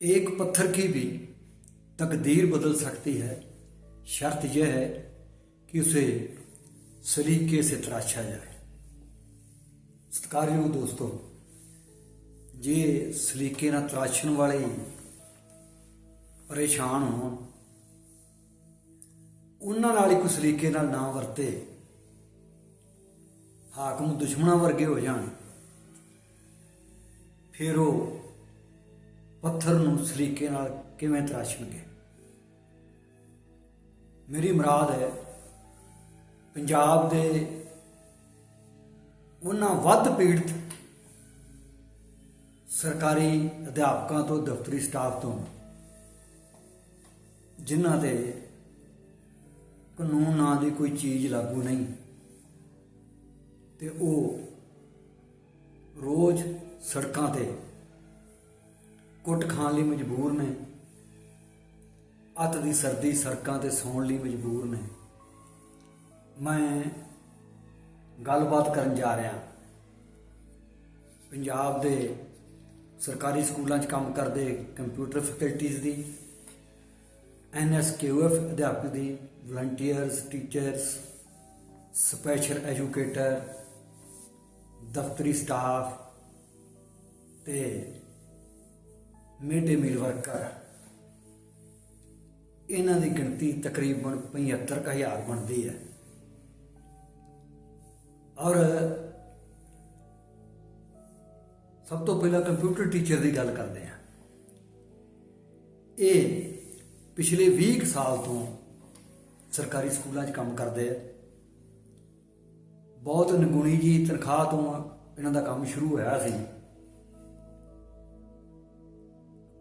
एक पत्थर की भी तकदीर बदल सकती है शर्त यह है कि उसे सलीके से तराशा जाए ਸਤਿਕਾਰਯੋਗ ਦੋਸਤੋ ਜੇ ਸਲੀਕੇ ਨਾਲ ਤਰਾਸ਼ਣ ਵਾਲੇ ਪਰੇਸ਼ਾਨ ਹੋਣ ਉਹਨਾਂ ਨਾਲ ਹੀ ਕੋਈ ਸਲੀਕੇ ਨਾਲ ਨਾ ਵਰਤੇ ਹਾਕਮ ਦੁਸ਼ਮਣਾਂ ਵਰਗੇ ਹੋ ਜਾਣ ਫਿਰ ਉਹ ਪੱਥਰ ਨੂੰ ਸਰੀਕੇ ਨਾਲ ਕਿਵੇਂ ਤਰਾਸ਼ਣਗੇ? ਮੇਰੀ ਮੁਰਾਦ ਹੈ, ਪੰਜਾਬ ਦੇ ਉਹਨਾਂ ਵੱਧ ਪੀੜਤ ਸਰਕਾਰੀ ਅਧਿਆਪਕਾਂ ਤੋਂ, ਦਫ਼ਤਰੀ ਸਟਾਫ ਤੋਂ, ਜਿਨ੍ਹਾਂ ਤੇ ਕਾਨੂੰਨ ਨਾਂ ਦੀ ਕੋਈ ਚੀਜ਼ ਲਾਗੂ ਨਹੀਂ, ਤੇ ਉਹ ਰੋਜ਼ ਸੜਕਾਂ ਤੇ ਕੁੱਟ ਖਾਣ ਲਈ ਮਜਬੂਰ ਨੇ। ਅੱਤ ਦੀ ਸਰਦੀ ਸੜਕਾਂ ਤੇ ਸੌਣ ਲਈ ਮਜਬੂਰ ਨੇ। ਮੈਂ ਗੱਲਬਾਤ ਕਰਨ ਜਾ ਰਿਹਾ। ਪੰਜਾਬ ਦੇ ਸਰਕਾਰੀ ਸਕੂਲਾਂ 'ਚ ਕੰਮ ਕਰਦੇ ਕੰਪਿਊਟਰ ਫੈਕਲਟੀਜ਼ ਦੀ ਐਨਐਸਕੇਯੂਐਫ ਅਧਿਆਪਕ ਦੀ, ਵਲੰਟੀਅਰਸ, ਟੀਚਰਸ, ਸਪੈਸ਼ਲ ਐਜੂਕੇਟਰ, ਦਫ਼ਤਰੀ ਸਟਾਫ ਤੇ ਮਿਡ ਡੇ ਮੀਲ ਵਰਕਰ ਇਹਨਾਂ ਦੀ ਗਿਣਤੀ ਤਕਰੀਬਨ 75000 ਬਣਦੀ ਹੈ। ਔਰ ਸਭ ਤੋਂ ਪਹਿਲਾਂ ਕੰਪਿਊਟਰ ਟੀਚਰ ਦੀ ਗੱਲ ਕਰਦੇ ਹਾਂ। ਇਹ ਪਿਛਲੇ 20 ਕੁ ਸਾਲ ਤੋਂ ਸਰਕਾਰੀ ਸਕੂਲਾਂ 'ਚ ਕੰਮ ਕਰਦੇ ਆ। ਬਹੁਤ ਨਿਗੁਣੀ ਜੀ ਤਨਖਾਹ ਤੋਂ ਇਹਨਾਂ ਦਾ ਕੰਮ ਸ਼ੁਰੂ ਹੋਇਆ ਸੀ।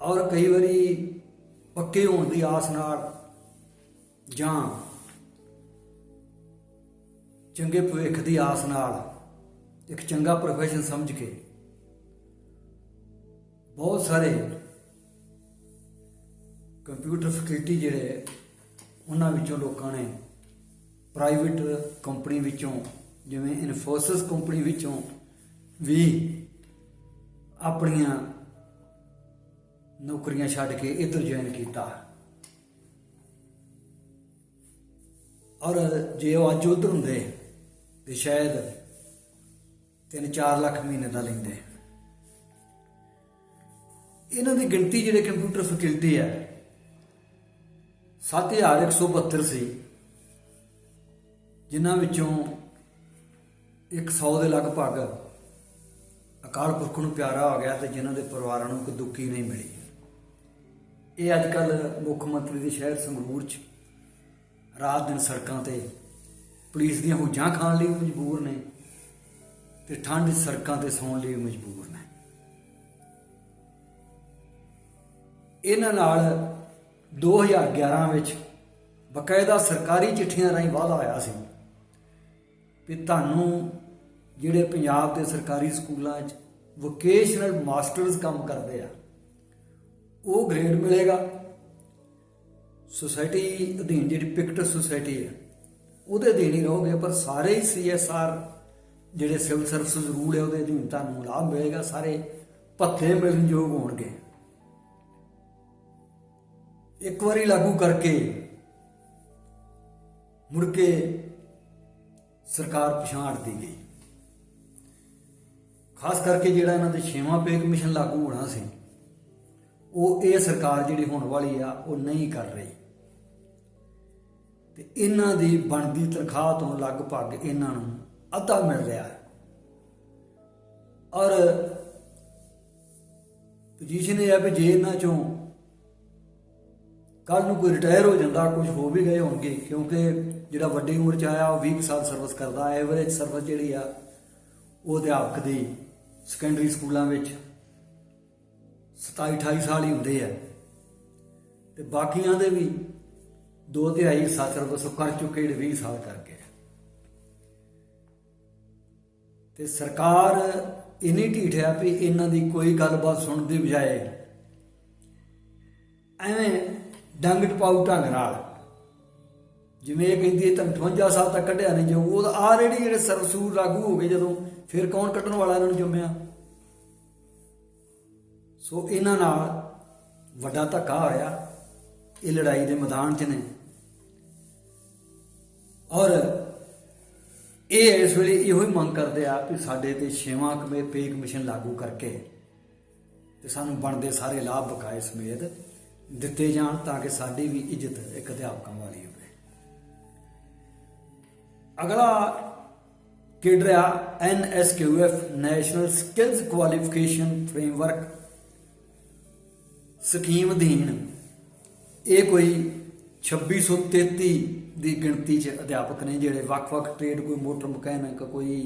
ਔਰ ਕਈ ਵਾਰੀ ਪੱਕੇ ਹੋਣ ਦੀ ਆਸ ਨਾਲ ਜਾਂ ਚੰਗੇ ਭਵਿੱਖ ਦੀ ਆਸ ਨਾਲ ਇੱਕ ਚੰਗਾ ਪ੍ਰੋਫੈਸ਼ਨ ਸਮਝ ਕੇ ਬਹੁਤ ਸਾਰੇ ਕੰਪਿਊਟਰ ਫੈਕਲਟੀ ਜਿਹੜੇ ਉਹਨਾਂ ਵਿੱਚੋਂ ਲੋਕਾਂ ਨੇ ਪ੍ਰਾਈਵੇਟ ਕੰਪਨੀ ਵਿੱਚੋਂ, ਜਿਵੇਂ ਇਨਫੋਸਿਸ ਕੰਪਨੀ ਵਿੱਚੋਂ ਵੀ ਆਪਣੀਆਂ ਨੌਕਰੀਆਂ ਛੱਡ ਕੇ ਇੱਧਰ ਜੁਆਇਨ ਕੀਤਾ। ਔਰ ਜੇ ਉਹ ਅੱਜ ਉਧਰ ਹੁੰਦੇ, ਤੇ ਸ਼ਾਇਦ 3-4 ਲੱਖ ਮਹੀਨੇ ਦਾ ਲੈਂਦੇ। ਇਹਨਾਂ ਦੀ ਗਿਣਤੀ ਜਿਹੜੇ ਕੰਪਿਊਟਰ ਫੈਕਲਟੀ ਹੈ 7172 ਸੀ ਜਿਨ੍ਹਾਂ ਵਿੱਚੋਂ 100 ਦੇ ਲਗਭਗ ਅਕਾਲ ਪੁਰਖ ਨੂੰ ਪਿਆਰਾ ਹੋ ਗਿਆ ਤੇ ਜਿਨ੍ਹਾਂ ਦੇ ਪਰਿਵਾਰਾਂ ਨੂੰ ਕੋਈ ਦੁੱਖੀ ਨਹੀਂ ਮਿਲੀ। ਇਹ ਅੱਜ ਕੱਲ ਮੁੱਖ ਮੰਤਰੀ ਦੇ ਸ਼ਹਿਰ ਸੰਗਰੂਰ 'ਚ ਰਾਤ ਦਿਨ ਸੜਕਾਂ ਤੇ ਪੁਲਿਸ ਦੀਆਂ ਹੁਜਾਂ ਖਾਣ ਲਈ ਵੀ ਮਜਬੂਰ ਨੇ ਤੇ ਠੰਡ ਸੜਕਾਂ ਤੇ ਸੌਣ ਲਈ ਵੀ ਮਜਬੂਰ ਨੇ। ਇਹਨਾਂ ਨਾਲ 2011 ਵਿੱਚ ਬਕਾਇਦਾ ਸਰਕਾਰੀ ਚਿੱਠੀਆਂ ਰਾਹੀਂ ਵਾਅਦਾ ਹੋਇਆ ਸੀ ਵੀ ਤੁਹਾਨੂੰ ਜਿਹੜੇ ਪੰਜਾਬ ਦੇ ਸਰਕਾਰੀ ਸਕੂਲਾਂ 'ਚ ਵੋਕੇਸ਼ਨਲ ਮਾਸਟਰਸ ਕੰਮ ਕਰਦੇ ਆ ਉਹ ਗ੍ਰੇਡ ਮਿਲੇਗਾ। ਸੁਸਾਇਟੀ ਅਧੀਨ ਜਿਹੜੀ ਪਿਕਟ ਸੁਸਾਇਟੀ ਹੈ, ਉਹਦੇ ਅਧੀਨ ਹੀ ਰਹੋਗੇ, ਪਰ ਸਾਰੇ ਹੀ ਸੀਐਸਆਰ ਜਿਹੜੇ ਸਿਵਲ ਸਰਵਿਸ ਰੂਲ ਹੈ, ਉਹਦੇ ਅਧੀਨ ਤੁਹਾਨੂੰ ਲਾਭ ਮਿਲੇਗਾ, ਸਾਰੇ ਭੱਤੇ ਮਿਲਣ ਯੋਗ ਹੋਣਗੇ। ਇੱਕ ਵਾਰੀ ਲਾਗੂ ਕਰਕੇ ਮੁੜ ਕੇ ਸਰਕਾਰ ਪਛਾਣਦੀ ਗਈ। ਖਾਸ ਕਰਕੇ ਜਿਹੜਾ ਇਹਨਾਂ ਦੇ ਛੇਵਾਂ ਪੇ ਕਮਿਸ਼ਨ ਲਾਗੂ ਹੋਣਾ ਸੀ ਉਹ ਇਹ ਸਰਕਾਰ ਜਿਹੜੀ ਹੋਣ ਵਾਲੀ ਆ, ਉਹ ਨਹੀਂ ਕਰ ਰਹੀ। ਤੇ ਇਹਨਾਂ ਦੀ ਬਣਦੀ ਤਨਖਾਹ ਤੋਂ ਲਗਭਗ ਇਹਨਾਂ ਨੂੰ ਅੱਧਾ ਮਿਲ ਰਿਹਾ ਹੈ। ਔਰ ਪੋਜੀਸ਼ਨ ਇਹ ਹੈ ਵੀ ਜੇ ਇਹਨਾਂ ਚੋਂ ਕੱਲ ਨੂੰ ਕੋਈ ਰਿਟਾਇਰ ਹੋ ਜਾਂਦਾ, ਕੁਝ ਹੋ ਵੀ ਗਏ ਹੋਣਗੇ, ਕਿਉਂਕਿ ਜਿਹੜਾ ਵੱਡੀ ਉਮਰ ਚ ਆਇਆ, ਉਹ 20 ਸਾਲ ਸਰਵਿਸ ਕਰਦਾ ਐਵਰੇਜ ਸਰਵਿਸ ਜਿਹੜੀ ਆ, ਉਹ ਅਧਿਆਪਕ ਦੀ ਸੈਕੰਡਰੀ ਸਕੂਲਾਂ ਵਿੱਚ 27 28 ਸਾਲ ਹੀ ਹੁੰਦੇ ਆ। ਤੇ ਬਾਕੀਆਂ ਦੇ ਵੀ ਦੋ ਤਿਹਾਈ ਸਾਥਰ ਵਸੋ ਕਰ ਚੁੱਕੇ ਜਿਹੜੇ 20 ਸਾਲ ਕਰਕੇ ਤੇ ਸਰਕਾਰ ਇਨੀ ਢੀਠ ਹੈ ਵੀ ਇਹਨਾਂ ਦੀ ਕੋਈ ਗੱਲਬਾਤ ਸੁਣਨ ਦੀ ਬਜਾਏ ਐਵੇਂ ਡੰਗ ਟਪਾਉ ਢੰਗ ਨਾਲ। ਜਿਵੇਂ ਇਹ ਕਹਿੰਦੀ ਹੈ ਤਾਂ 58 ਸਾਲ ਤੱਕ ਕੱਢਿਆ ਨਹੀਂ ਜਾਊ, ਉਹ ਆਲਰੇਡੀ ਜਿਹੜੇ ਸਰਵਸੂਰ ਲਾਗੂ ਹੋ ਗਏ ਜਦੋਂ ਫਿਰ ਕੌਣ ਕੱਢਣ ਵਾਲਾ ਇਹਨਾਂ ਨੂੰ ਜੰਮਿਆ? ਸੋ ਇਹਨਾਂ ਨਾਲ ਵੱਡਾ ਧੱਕਾ ਹੋਇਆ। ਇਹ ਲੜਾਈ ਦੇ ਮੈਦਾਨ 'ਚ ਨੇ। ਔਰ ਇਹ ਇਸ ਵੇਲੇ ਇਹੋ ਹੀ ਮੰਗ ਕਰਦੇ ਆ ਕਿ ਸਾਡੇ ਤੇ ਛੇਵਾਂ ਕਮੇ ਪੇ ਕਮਿਸ਼ਨ ਲਾਗੂ ਕਰਕੇ ਤੇ ਸਾਨੂੰ ਬਣਦੇ ਸਾਰੇ ਲਾਭ ਬਕਾਏ ਸਮੇਤ ਦਿੱਤੇ ਜਾਣ ਤਾਂ ਕਿ ਸਾਡੀ ਵੀ ਇੱਜ਼ਤ ਇੱਕ ਅਧਿਆਪਕਾਂ ਵਾਲੀ ਹੋਵੇ। ਅਗਲਾ ਕੇਡਰ ਆ NSQF national skills qualification framework scheme ਅਧੀਨ ਇਹ ਕੋਈ 2633 ਦੀ ਗਿਣਤੀ 'ਚ ਅਧਿਆਪਕ ਨੇ ਜਿਹੜੇ ਵੱਖ-ਵੱਖ ਟ੍ਰੇਡ ਕੋਈ ਮੋਟਰ ਮਕੈਨਿਕ ਕੋਈ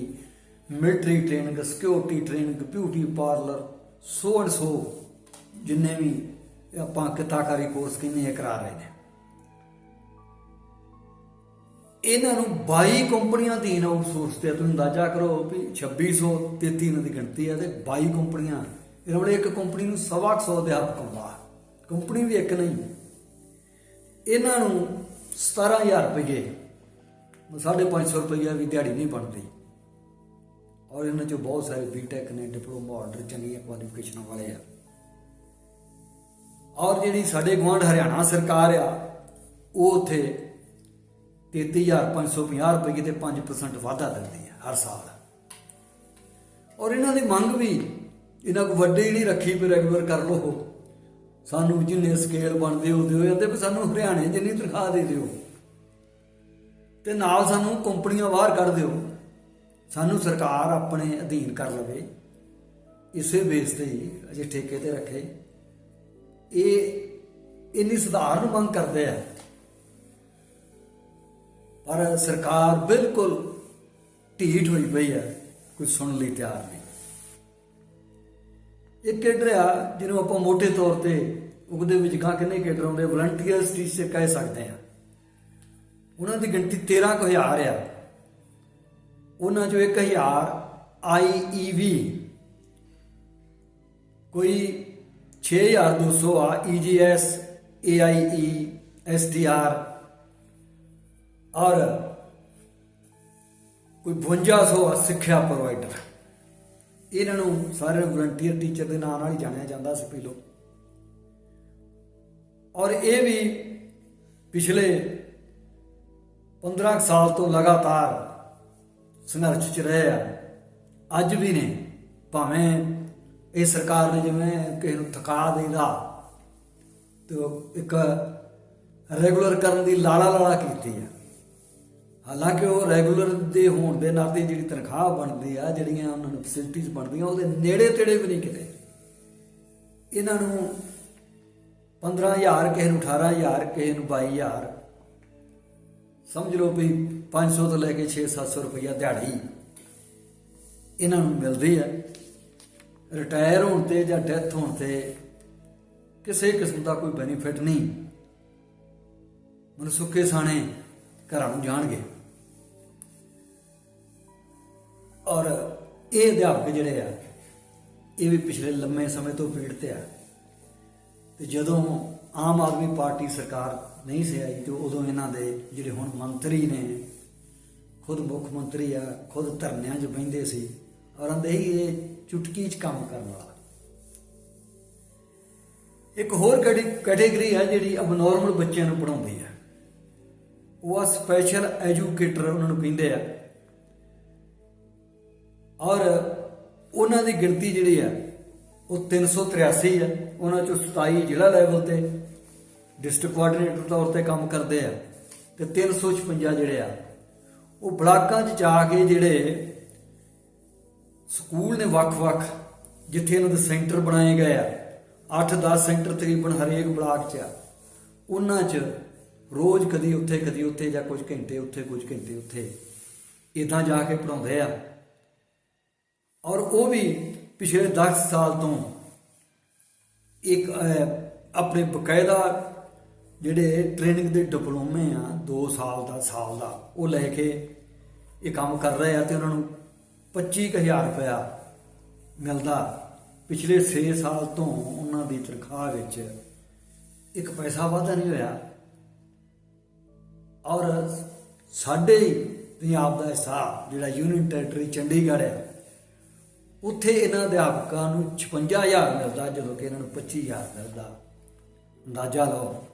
military training security training beauty parlour so and so ਜਿੰਨੇ ਵੀ ਆਪਾਂ ਕਿਤਾਕਾਰੀ ਕੋਰਸ ਕਿੰਨੇ ਕਰਾ ਰਹੇ ਨੇ। ਇਹਨਾਂ ਨੂੰ 22 ਕੰਪਨੀਆਂ ਅਧੀਨ ਆਊਟਸੋਰਸ ਤੇ ਤੁਸੀਂ ਅੰਦਾਜ਼ਾ ਕਰੋ ਵੀ 2633 ਇਹਨਾਂ ਦੀ ਗਿਣਤੀ ਹੈ ਤੇ 22 ਕੰਪਨੀਆਂ ਇਹਨਾਂ ਵਾਲੇ ਇੱਕ ਕੰਪਨੀ ਨੂੰ ਸਵਾ ਕੁ ਸੌ ਅਧਿਆਪਕ ਹੁੰਦਾ ਕੰਪਨੀ ਵੀ ਇੱਕ ਨਹੀਂ। ਇਹਨਾਂ ਨੂੰ 17000 ਰੁਪਏ। 550 ਰੁਪਏ ਵੀ ਦਿਹਾੜੀ ਨਹੀਂ ਬਣਦੀ। ਔਰ ਇਹਨਾਂ ਚੋਂ ਬਹੁਤ ਸਾਰੇ ਬੀਟੈਕ ਨੇ ਡਿਪਲੋਮਾ ਆਰਡਰ ਚੰਗੀਆਂ ਕੁਆਲੀਫਿਕੇਸ਼ਨਾਂ ਵਾਲੇ ਆ। ਔਰ ਜਿਹੜੀ ਸਾਡੇ ਗੁਆਂਢ ਹਰਿਆਣਾ ਸਰਕਾਰ ਆ, ਉਹ ਉਥੇ 33550 ਰੁਪਏ ਤੇ 5% ਵਾਧਾ ਦਿੰਦੀ ਹੈ ਹਰ ਸਾਲ। ਔਰ ਇਹਨਾਂ ਦੀ ਮੰਗ ਵੀ ਇਹਨਾਂ ਕੋ ਵੱਡੇ ਹੀ ਨਹੀਂ ਰੱਖੀ ਵੀ ਰੈਗੂਲਰ ਕਰ ਲਓ ਸਾਨੂੰ ਜਿੰਨੇ ਸਕੇਲ ਬਣਦੇ ਉਹਦੇ ਹੋ ਜਾਂਦੇ ਵੀ ਸਾਨੂੰ ਹਰਿਆਣੇ ਜਿੰਨੀ ਤਨਖਾਹ ਦੇ ਦਿਓ। ਤੇ ਨਾਲ ਸਾਨੂੰ ਕੰਪਨੀਆਂ ਬਾਹਰ ਕੱਢ ਦਿਓ। ਸਾਨੂੰ ਸਰਕਾਰ ਆਪਣੇ ਅਧੀਨ ਕਰ ਲਵੇ। ਇਸੇ ਬੇਸ ਤੇ ਹੀ ਅਜੇ ਠੇਕੇ ਤੇ ਰੱਖੇ। ਇਹ ਇੰਨੀ ਸਧਾਰਨ ਮੰਗ ਕਰਦੇ ਆ। ਪਰ ਸਰਕਾਰ ਬਿਲਕੁਲ ਢੀਠ ਹੋਈ ਪਈ ਹੈ ਕੁਝ ਸੁਣਨ ਲਈ ਤਿਆਰ ਨਹੀਂ। ਇੱਕ ਕੇਡਰ ਆ, ਜਿਹਨੂੰ ਆਪਾਂ ਮੋਟੇ ਤੌਰ ਤੇ ਉਹਦੇ ਵਿੱਚ ਗਾਂ ਕਿੰਨੇ ਕੇਡਰ ਆਉਂਦੇ ਵਲੰਟੀਅਰਸ ਟੀਚਰ ਕਹਿ ਸਕਦੇ ਆ। ਉਹਨਾਂ ਦੀ ਗਿਣਤੀ 13 ਕੁ ਹਜ਼ਾਰ ਆ। ਉਹਨਾਂ ਚੋਂ 1000 ਆਈਈਵੀ ਕੋਈ 6200 ਆ E ਈਜੀਐਸ ਏਆਈਈ ਐਸਡੀਆਰ ਔਰ ਕੋਈ 5200 ਆ ਸਿੱਖਿਆ ਪ੍ਰੋਵਾਈਡਰ ਇਹਨਾਂ ਨੂੰ ਸਾਰੇ ਵਲੰਟੀਅਰ ਟੀਚਰ ਦੇ ਨਾਂ ਨਾਲ ਹੀ ਜਾਣਿਆ ਜਾਂਦਾ ਸੀ ਪੀਲੋ ਔਰ ਇਹ ਵੀ ਪਿਛਲੇ 15 ਕੁ ਸਾਲ ਤੋਂ ਲਗਾਤਾਰ ਸੰਘਰਸ਼ 'ਚ ਰਹੇ ਆ। ਅੱਜ ਵੀ ਨੇ, ਭਾਵੇਂ ਇਹ ਸਰਕਾਰ ਨੇ ਜਿਵੇਂ ਕਿਸੇ ਨੂੰ ਥਕਾ ਦੇਦਾ ਤੇ ਉਹ ਇੱਕ ਰੈਗੂਲਰ ਕਰਨ ਦੀ ਲਾਲਾ ਲਾਲਾ ਕੀਤੀ ਆ। ਹਾਲਾਂਕਿ ਉਹ ਰੈਗੂਲਰ ਦੇ ਹੋਣ ਦੇ ਨਾਤੇ ਜਿਹੜੀ ਤਨਖਾਹ ਬਣਦੀ ਆ, ਜਿਹੜੀਆਂ ਉਹਨਾਂ ਨੂੰ ਫੈਸਿਲਿਟੀਆਂ ਬਣਦੀਆਂ, ਉਹਦੇ ਨੇੜੇ ਤੇੜੇ ਵੀ ਨਹੀਂ ਕਿਤੇ। ਇਹਨਾਂ ਨੂੰ 15000 ਕਿਸੇ ਨੂੰ 18000 ਕਿਸੇ ਨੂੰ 22000 ਸਮਝ ਲਓ ਵੀ 500 ਤੋਂ ਲੈ ਕੇ 6-700 ਰੁਪਇਆ ਦਿਹਾੜੀ ਇਹਨਾਂ ਨੂੰ ਮਿਲਦੀ ਹੈ ਰਿਟਾਇਰ ਹੋਣ ਤੇ ਜਾਂ ਡੈਥ ਹੋਣ ਤੇ ਕਿਸੇ ਕਿਸਮ ਦਾ ਕੋਈ ਬੈਨੀਫਿਟ ਨਹੀਂ। ਮਨ ਸੁੱਕੇ ਸਾਣੇ ਘਰਾਂ ਨੂੰ ਜਾਣਗੇ। ਔਰ ਇਹ ਅਧਿਆਪਕ ਜਿਹੜੇ ਆ, ਇਹ ਵੀ ਪਿਛਲੇ ਲੰਮੇ ਸਮੇਂ ਤੋਂ ਪੀੜਤ ਆ। ਤੇ ਜਦੋਂ ਆਮ ਆਦਮੀ ਪਾਰਟੀ ਸਰਕਾਰ ਨਹੀਂ ਸੀ ਆਈ, ਤੇ ਉਦੋਂ ਇਹਨਾਂ ਦੇ ਜਿਹੜੇ ਹੁਣ ਮੰਤਰੀ ਨੇ, ਖੁਦ ਮੁੱਖ ਮੰਤਰੀ ਆ, ਖੁਦ ਧਰਨਿਆਂ 'ਚ ਬਹਿੰਦੇ ਸੀ ਔਰ ਅੰਦੇ ਹੀ ਇਹ ਚੁਟਕੀ 'ਚ ਕੰਮ ਕਰਨ ਵਾਲਾ। ਇੱਕ ਹੋਰ ਕੈਟੇਗਰੀ ਆ ਜਿਹੜੀ ਅਬਨੋਰਮਲ ਬੱਚਿਆਂ ਨੂੰ ਪੜਾਉਂਦੀ ਹੈ ਉਹ ਆ ਸਪੈਸ਼ਲ ਐਜੂਕੇਟਰ ਉਹਨਾਂ ਨੂੰ ਕਹਿੰਦੇ ਆ। ਔਰ ਉਹਨਾਂ ਦੀ ਗਿਣਤੀ ਜਿਹੜੀ ਆ ਉਹ 383 ਆ ਉਹਨਾਂ ਚੋਂ 27 ਜ਼ਿਲ੍ਹਾ ਲੈਵਲ ਤੇ ਡਿਸਟ੍ਰਿਕਟ ਕੋਆਰਡੀਨੇਟਰ ਤੌਰ ਤੇ ਕੰਮ ਕਰਦੇ ਆ। ਤੇ 356 ਜਿਹੜੇ ਆ, ਉਹ ਬਲਾਕਾਂ 'ਚ ਜਾ ਕੇ ਜਿਹੜੇ ਸਕੂਲ ਨੇ ਵੱਖ-ਵੱਖ, ਜਿੱਥੇ ਇਹਨਾਂ ਦੇ ਸੈਂਟਰ ਬਣਾਏ ਗਏ ਆ 8-10 ਸੈਂਟਰ ਤਕਰੀਬਨ ਹਰੇਕ ਬਲਾਕ 'ਚ ਆ, ਉਹਨਾਂ 'ਚ ਰੋਜ਼ ਕਦੀ ਉੱਥੇ ਕਦੀ ਉੱਥੇ ਜਾਂ ਕੁਝ ਘੰਟੇ ਉੱਥੇ, ਕੁਝ ਘੰਟੇ ਉੱਥੇ, ਇਦਾਂ ਜਾ ਕੇ ਪੜਾਉਂਦੇ ਆ। ਔਰ ਉਹ ਵੀ ਪਿਛਲੇ 10 ਸਾਲ ਤੋਂ ਇੱਕ ਆਪਣੇ ਬਕਾਇਦਾ ਜਿਹੜੇ ਟ੍ਰੇਨਿੰਗ ਦੇ ਡਿਪਲੋਮੇ ਆ 2 ਸਾਲ ਦਾ ਸਾਲ ਦਾ, ਉਹ ਲੈ ਕੇ ਇਹ ਕੰਮ ਕਰ ਰਹੇ ਆ ਤੇ ਉਹਨਾਂ ਨੂੰ 25000 ਰੁਪਇਆ ਮਿਲਦਾ। ਪਿਛਲੇ 6 ਸਾਲ ਤੋਂ ਉਹਨਾਂ ਦੀ ਤਨਖਾਹ ਵਿੱਚ ਇੱਕ ਪੈਸਾ ਵਾਧਾ ਨਹੀਂ ਹੋਇਆ। ਔਰ ਸਾਡੇ ਹੀ ਪੰਜਾਬ ਦਾ ਹਿੱਸਾ, ਜਿਹੜਾ ਯੂਨੀਅਨ ਟੈਰੀਟਰੀ ਚੰਡੀਗੜ੍ਹ ਹੈ ਉੱਥੇ ਇਹਨਾਂ ਅਧਿਆਪਕਾਂ ਨੂੰ 56000 ਮਿਲਦਾ, ਜਦੋਂ ਕਿ ਇਹਨਾਂ ਨੂੰ 25000 ਮਿਲਦਾ। ਅੰਦਾਜ਼ਾ ਲਾਓ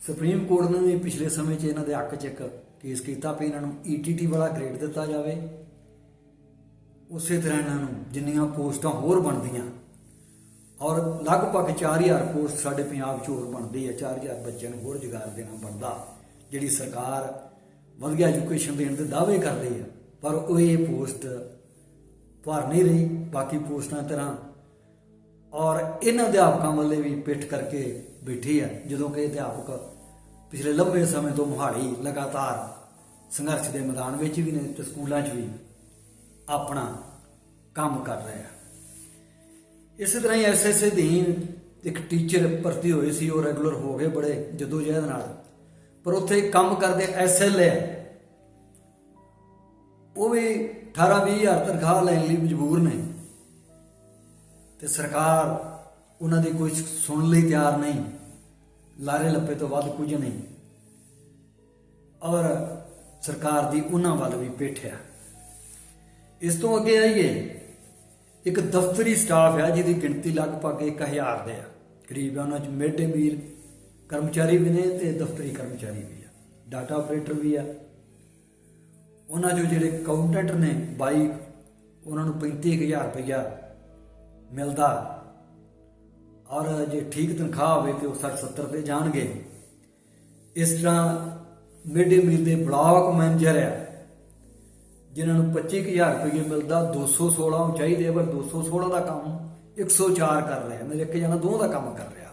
ਸੁਪਰੀਮ ਕੋਰਟ ਨੇ ਵੀ ਪਿਛਲੇ ਸਮੇਂ 'ਚ ਇਹਨਾਂ ਦੇ ਹੱਕ 'ਚ ਇੱਕ ਕੇਸ ਕੀਤਾ ਵੀ ਇਹਨਾਂ ਨੂੰ ਈਟੀਟੀ ਵਾਲਾ ਗ੍ਰੇਡ ਦਿੱਤਾ ਜਾਵੇ। ਉਸੇ ਤਰ੍ਹਾਂ ਇਹਨਾਂ ਨੂੰ ਜਿੰਨੀਆਂ ਪੋਸਟਾਂ ਹੋਰ ਬਣਦੀਆਂ, ਔਰ ਲਗਭਗ 4000 ਪੋਸਟ ਸਾਡੇ ਪੰਜਾਬ 'ਚ ਹੋਰ ਬਣਦੀ ਹੈ 4000 ਬੱਚਿਆਂ ਨੂੰ ਹੋਰ ਰੁਜ਼ਗਾਰ ਦੇਣਾ ਬਣਦਾ। ਜਿਹੜੀ ਸਰਕਾਰ ਵਧੀਆ ਐਜੂਕੇਸ਼ਨ ਦੇਣ ਦੇ ਦਾਅਵੇ ਕਰਦੀ ਹੈ ਪਰ ਉਹ ਇਹ ਪੋਸਟ ਭਰ ਨਹੀਂ ਰਹੀ, ਬਾਕੀ ਪੋਸਟਾਂ ਤਰ੍ਹਾਂ। ਔਰ ਇਹਨਾਂ ਅਧਿਆਪਕਾਂ ਵੱਲੇ ਵੀ ਪਿੱਠ ਕਰਕੇ ਬੈਠੀ ਹੈ ਜਦੋਂ ਕਿ ਅਧਿਆਪਕ ਪਿਛਲੇ ਲੰਬੇ ਸਮੇਂ ਤੋਂ ਮੁਹਾੜੀ ਲਗਾਤਾਰ ਸੰਘਰਸ਼ ਦੇ ਮੈਦਾਨ ਵਿੱਚ ਵੀ ਨੇ ਤੇ ਸਕੂਲਾਂ 'ਚ ਵੀ ਆਪਣਾ ਕੰਮ ਕਰ ਰਹੇ। ਆ ਇਸੇ ਤਰ੍ਹਾਂ ਹੀ ਐਸਐਸਏ ਅਧੀਨ ਇੱਕ ਟੀਚਰ ਭਰਤੀ ਹੋਏ ਸੀ, ਉਹ ਰੈਗੂਲਰ ਹੋ ਗਏ ਬੜੇ ਜਦੋਜਹਿਦ ਨਾਲ। ਪਰ ਉੱਥੇ ਕੰਮ ਕਰਦੇ ਐਸਐਲਏ ਉਹ ਵੀ 18 20 ਹਜ਼ਾਰ ਤਨਖਾਹ ਲੈਣ ਲਈ ਮਜਬੂਰ ਨੇ। ਤੇ ਸਰਕਾਰ ਉਹਨਾਂ ਦੀ ਕੋਈ ਸੁਣਨ ਲਈ ਤਿਆਰ ਨਹੀਂ। ਲਾਰੇ ਲੱਪੇ ਤੋਂ ਵੱਧ ਕੁਝ ਨਹੀਂ। ਔਰ ਸਰਕਾਰ ਦੀ ਉਹਨਾਂ ਵੱਲ ਵੀ ਪੇਠਿਆ ਇਸ ਤੋਂ ਅੱਗੇ ਆਈਏ। ਇੱਕ ਦਫ਼ਤਰੀ ਸਟਾਫ ਹੈ ਜਿਹਦੀ ਗਿਣਤੀ ਲਗਭਗ 1000 ਦੇ ਆ। ਕਰੀਬ ਉਹਨਾਂ ਚ ਮਿਡ ਡੇ ਮੀਲ ਕਰਮਚਾਰੀ ਵੀ ਨੇ ਤੇ ਦਫ਼ਤਰੀ ਕਰਮਚਾਰੀ ਵੀ ਆ। ਡਾਟਾ ਆਪਰੇਟਰ ਵੀ ਆ। ਉਹਨਾਂ ਚੋਂ ਜਿਹੜੇ ਅਕਾਊਂਟੈਂਟ ਨੇ 22 ਉਹਨਾਂ ਨੂੰ 35000 ਰੁਪਇਆ ਮਿਲਦਾ। ਔਰ ਜੇ ਠੀਕ ਤਨਖਾਹ ਹੋਵੇ ਤੇ ਉਹ 60 70 ਤੇ ਜਾਣਗੇ। ਇਸ ਤਰ੍ਹਾਂ ਮਿਡ ਡੇ ਮੀਲ ਦੇ ਬਲਾਕ ਮੈਨੇਜਰ ਆ, ਜਿਨ੍ਹਾਂ ਨੂੰ 25000 ਰੁਪਏ ਮਿਲਦਾ 216 ਨੂੰ ਚਾਹੀਦੇ ਪਰ 216 ਦਾ ਕੰਮ 104 ਕਰ ਰਿਹਾ। ਮੇਰੇ ਇੱਕ ਜਣਾ ਦੋ ਦਾ ਕੰਮ ਕਰ ਰਿਹਾ।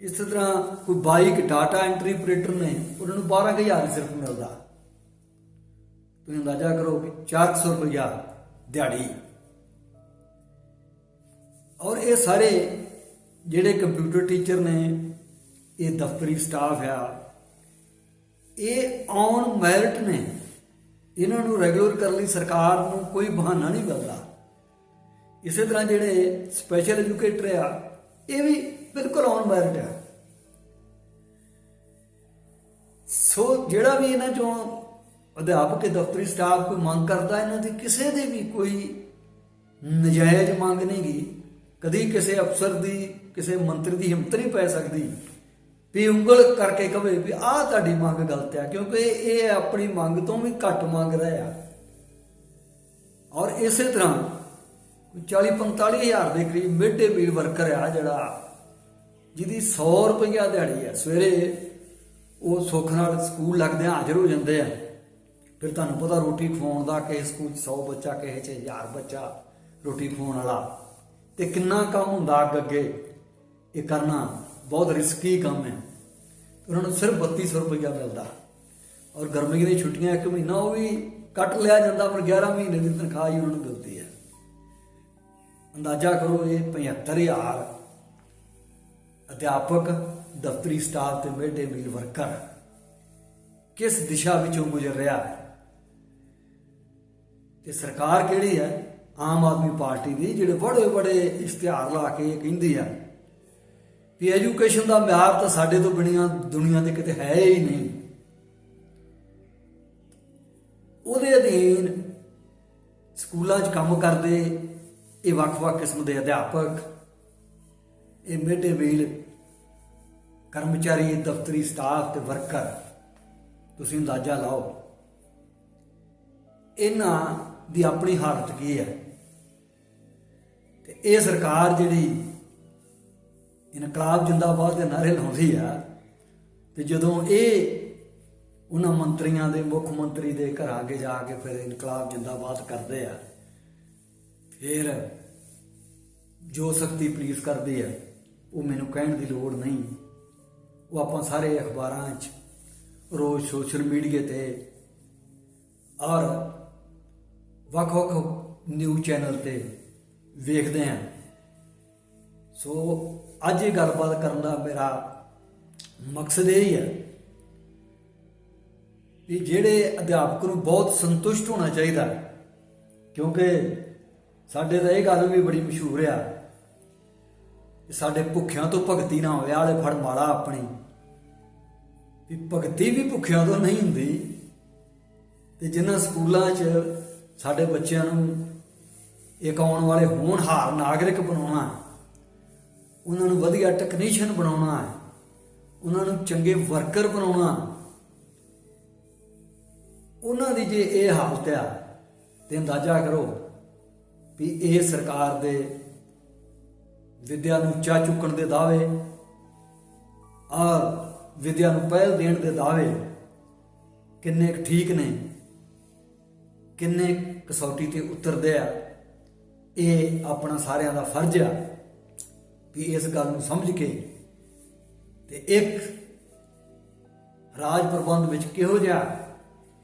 ਇਸ ਤਰ੍ਹਾਂ ਕੋਈ ਬਾਈਕ ਡਾਟਾ ਐਂਟਰੀ ਆਪਰੇਟਰ ਨੇ, ਉਹਨਾਂ ਨੂੰ 12000 ਹੀ ਸਿਰਫ ਮਿਲਦਾ। ਤੁਸੀਂ ਅੰਦਾਜ਼ਾ ਕਰੋ ਕਿ 400 ਰੁਪਇਆ ਦਿਹਾੜੀ। ਔਰ ਇਹ ਸਾਰੇ ਜਿਹੜੇ ਕੰਪਿਊਟਰ ਟੀਚਰ ਨੇ, ਇਹ ਦਫ਼ਤਰੀ ਸਟਾਫ ਆ, ਇਹ ਔਨ ਮੈਰਿਟ ਨੇ। ਇਹਨਾਂ ਨੂੰ ਰੈਗੂਲਰ ਕਰਨ ਲਈ ਸਰਕਾਰ ਨੂੰ ਕੋਈ ਬਹਾਨਾ ਨਹੀਂ ਮਿਲਦਾ। ਇਸੇ ਤਰ੍ਹਾਂ ਜਿਹੜੇ ਸਪੈਸ਼ਲ ਐਜੂਕੇਟਰ ਆ, ਇਹ ਵੀ ਬਿਲਕੁਲ ਔਨ ਮੈਰਿਟ ਆ। ਸੋ ਜਿਹੜਾ ਵੀ ਇਹਨਾਂ ਚੋਂ ਅਧਿਆਪਕ ਤੇ ਦਫ਼ਤਰੀ ਸਟਾਫ ਕੋਈ ਮੰਗ ਕਰਦਾ ਇਹਨਾਂ ਦੀ? ਕਿਸੇ ਦੇ ਵੀ ਕੋਈ ਨਜਾਇਜ਼ ਮੰਗ ਨਹੀਂ ਗਈ। ਕਦੀ ਕਿਸੇ ਅਫਸਰ ਦੀ, ਕਿਸੇ ਮੰਤਰੀ ਦੀ ਹਿੰਮਤ ਨਹੀਂ ਪੈ ਸਕਦੀ। ਵੀ ਉਂਗਲ ਕਰਕੇ ਕਵੇ ਵੀ ਆਹ ਤੁਹਾਡੀ ਮੰਗ ਗਲਤ ਆ, ਕਿਉਂਕਿ ਇਹ ਆਪਣੀ ਮੰਗ ਤੋਂ ਵੀ ਘੱਟ ਮੰਗ ਰਹੇ ਆ। ਔਰ ਇਸੇ ਤਰ੍ਹਾਂ ਕੋਈ 40 45 ਹਜ਼ਾਰ ਦੇ ਕਰੀਬ ਮਿਡ ਡੇ ਮੀਲ ਵਰਕਰ ਆ ਜਿਹੜਾ, ਜਿਹਦੀ 100 ਰੁਪਈਆ ਦਿਹਾੜੀ ਆ। ਸਵੇਰੇ ਉਹ ਸੁੱਖ ਨਾਲ ਸਕੂਲ ਲੱਗਦੇ ਹਾਜ਼ਰ ਹੋ ਜਾਂਦੇ ਆ। ਫਿਰ ਤੁਹਾਨੂੰ ਪਤਾ ਰੋਟੀ ਖਵਾਉਣ ਦਾ ਕਿਸੇ ਸਕੂਲ 'ਚ 100 ਬੱਚਾ, ਕਿਸੇ 'ਚ 1000 ਬੱਚਾ ਰੋਟੀ ਖਵਾਉਣ ਵਾਲਾ। ਤੇ ਕਿੰਨਾ ਕੰਮ ਹੁੰਦਾ ਅੱਗ ਅੱਗੇ? ਇਹ ਕਰਨਾ ਬਹੁਤ ਰਿਸਕੀ ਕੰਮ ਹੈ। ਉਹਨਾਂ ਨੂੰ ਸਿਰਫ 3200 ਰੁਪਇਆ ਮਿਲਦਾ। ਔਰ ਗਰਮੀ ਦੀਆਂ ਛੁੱਟੀਆਂ ਇੱਕ ਮਹੀਨਾ, ਉਹ ਵੀ ਕੱਟ ਲਿਆ ਜਾਂਦਾ, ਪਰ 11 ਮਹੀਨੇ ਦੀ ਤਨਖਾਹ ਹੀ ਉਹਨਾਂ ਨੂੰ ਮਿਲਦੀ ਹੈ। ਅੰਦਾਜ਼ਾ ਕਰੋ ਇਹ 75000 ਅਧਿਆਪਕ, ਦਫ਼ਤਰੀ ਸਟਾਫ ਤੇ ਮਿਡ ਡੇ ਮੀਲ ਵਰਕਰ ਕਿਸ ਦਿਸ਼ਾ ਵਿੱਚੋਂ ਗੁਜ਼ਰ ਰਿਹਾ ਹੈ? ਤੇ ਸਰਕਾਰ ਕਿਹੜੀ ਹੈ? ਆਮ ਆਦਮੀ ਪਾਰਟੀ ਦੀ, ਜਿਹੜੇ ਬੜੇ ਬੜੇ ਇਸ਼ਤਿਹਾਰ ਲਾ ਕੇ ਕਹਿੰਦੀ ਆ ਵੀ ਐਜੂਕੇਸ਼ਨ ਦਾ ਮਿਆਰ ਤਾਂ ਸਾਡੇ ਤੋਂ ਬਿਨੀਆਂ ਦੁਨੀਆ ਦੇ ਕਿਤੇ ਹੈ ਹੀ ਨਹੀਂ। ਉਹਦੇ ਅਧੀਨ ਸਕੂਲਾਂ 'ਚ ਕੰਮ ਕਰਦੇ ਇਹ ਵੱਖ-ਵੱਖ ਕਿਸਮ ਦੇ ਅਧਿਆਪਕ, ਇਹ ਮਿਡ ਡੇ ਮੀਲ ਕਰਮਚਾਰੀ, ਦਫ਼ਤਰੀ ਸਟਾਫ ਤੇ ਵਰਕਰ, ਤੁਸੀਂ ਅੰਦਾਜ਼ਾ ਲਾਓ। ਇਹਨਾਂ ਦੀ ਆਪਣੀ ਹਾਲਤ ਕੀ ਹੈ? ਤੇ ਇਹ ਸਰਕਾਰ ਜਿਹੜੀ ਇਨਕਲਾਬ ਜਿੰਦਾਬਾਦ ਦੇ ਨਾਰੇ ਲਾਉਂਦੀ ਆ, ਤੇ ਜਦੋਂ ਇਹ ਉਹਨਾਂ ਮੰਤਰੀਆਂ ਦੇ, ਮੁੱਖ ਮੰਤਰੀ ਦੇ ਘਰਾਂ ਅੱਗੇ ਜਾ ਕੇ ਫਿਰ ਇਨਕਲਾਬ ਜਿੰਦਾਬਾਦ ਕਰਦੇ ਆ, ਫਿਰ ਜੋ ਸ਼ਕਤੀ ਪੁਲਿਸ ਕਰਦੀ ਹੈ ਉਹ ਮੈਨੂੰ ਕਹਿਣ ਦੀ ਲੋੜ ਨਹੀਂ। ਉਹ ਆਪਾਂ ਸਾਰੇ ਅਖਬਾਰਾਂ 'ਚ ਰੋਜ਼ ਸੋਸ਼ਲ ਮੀਡੀਆ ਤੇ ਔਰ ਵੱਖ-ਵੱਖ ਨਿਊਜ਼ ਚੈਨਲ ਤੇ ਵੇਖਦੇ ਆਂ ਸੋ ਅੱਜ ਇਹ ਗੱਲਬਾਤ ਕਰਨ ਦਾ ਮੇਰਾ ਮਕਸਦ ਇਹ ਹੀ ਹੈ ਕਿ ਜਿਹੜੇ ਅਧਿਆਪਕ ਨੂੰ ਬਹੁਤ ਸੰਤੁਸ਼ਟ ਹੋਣਾ ਚਾਹੀਦਾ ਕਿਉਂਕਿ ਸਾਡੇ ਤਾਂ ਇਹ ਗੱਲ ਵੀ ਬੜੀ ਮਸ਼ਹੂਰ ਆ ਸਾਡੇ ਭੁੱਖਿਆਂ ਤੋਂ ਭਗਤੀ ਨਾ ਹੋਵੇ, ਆਲੇ ਫੜ ਮਾਲਾ ਆਪਣੀ। ਵੀ ਭਗਤੀ ਵੀ ਭੁੱਖਿਆਂ ਤੋਂ ਨਹੀਂ ਹੁੰਦੀ ਤੇ ਜਿਨ੍ਹਾਂ ਸਕੂਲਾਂ 'ਚ ਸਾਡੇ ਬੱਚਿਆਂ ਨੂੰ ਇੱਕ ਆਉਣ ਵਾਲੇ ਹੋਣਹਾਰ ਨਾਗਰਿਕ ਬਣਾਉਣਾ ਉਹਨਾਂ ਨੂੰ ਵਧੀਆ ਟੈਕਨੀਸ਼ੀਅਨ ਬਣਾਉਣਾ ਹੈ। ਉਹਨਾਂ ਨੂੰ ਚੰਗੇ ਵਰਕਰ ਬਣਾਉਣਾ ਉਹਨਾਂ ਦੀ ਜੇ ਇਹ ਹਾਲਤ ਆ ਤੇ ਅੰਦਾਜ਼ਾ ਕਰੋ ਵੀ ਇਹ ਸਰਕਾਰ ਦੇ ਵਿਦਿਆ ਨੂੰ ਉੱਚਾ ਚੁੱਕਣ ਦੇ ਦਾਅਵੇ ਆ ਵਿਦਿਆ ਨੂੰ ਪਹਿਲ ਦੇਣ ਦੇ ਦਾਅਵੇ ਕਿੰਨੇ ਕੁ ਠੀਕ ਨੇ। ਕਿੰਨੇ ਕਸੌਟੀ ਤੇ ਉਤਰਦੇ ਆ, ਇਹ ਆਪਣਾ ਸਾਰਿਆਂ ਦਾ ਫਰਜ਼ ਆ ਵੀ ਇਸ ਗੱਲ ਨੂੰ ਸਮਝ ਕੇ ਤੇ ਇੱਕ ਰਾਜ ਪ੍ਰਬੰਧ ਵਿੱਚ ਕਿਹੋ ਜਿਹਾ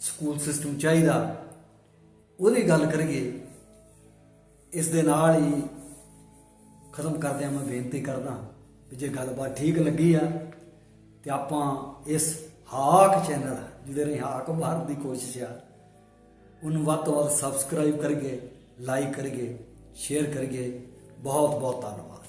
ਸਕੂਲ ਸਿਸਟਮ ਚਾਹੀਦਾ, ਉਹਦੀ ਗੱਲ ਕਰੀਏ, ਇਸ ਦੇ ਨਾਲ ਹੀ ਖਤਮ ਕਰਦਿਆਂ ਮੈਂ ਬੇਨਤੀ ਕਰਦਾ ਵੀ ਜੇ ਗੱਲਬਾਤ ਠੀਕ ਲੱਗੀ ਆ, ਤੇ ਆਪਾਂ ਇਸ ਹਾਕ ਚੈਨਲ ਜਿਹਦੇ ਰਹੀ ਹਾਕ ਮਾਰਨ ਦੀ ਕੋਸ਼ਿਸ਼ ਆ ਉਹਨੂੰ ਵੱਧ ਤੋਂ ਵੱਧ ਸਬਸਕ੍ਰਾਈਬ ਕਰੀਏ ਲਾਈਕ ਕਰੀਏ ਸ਼ੇਅਰ ਕਰੀਏ ਬਹੁਤ ਬਹੁਤ ਧੰਨਵਾਦ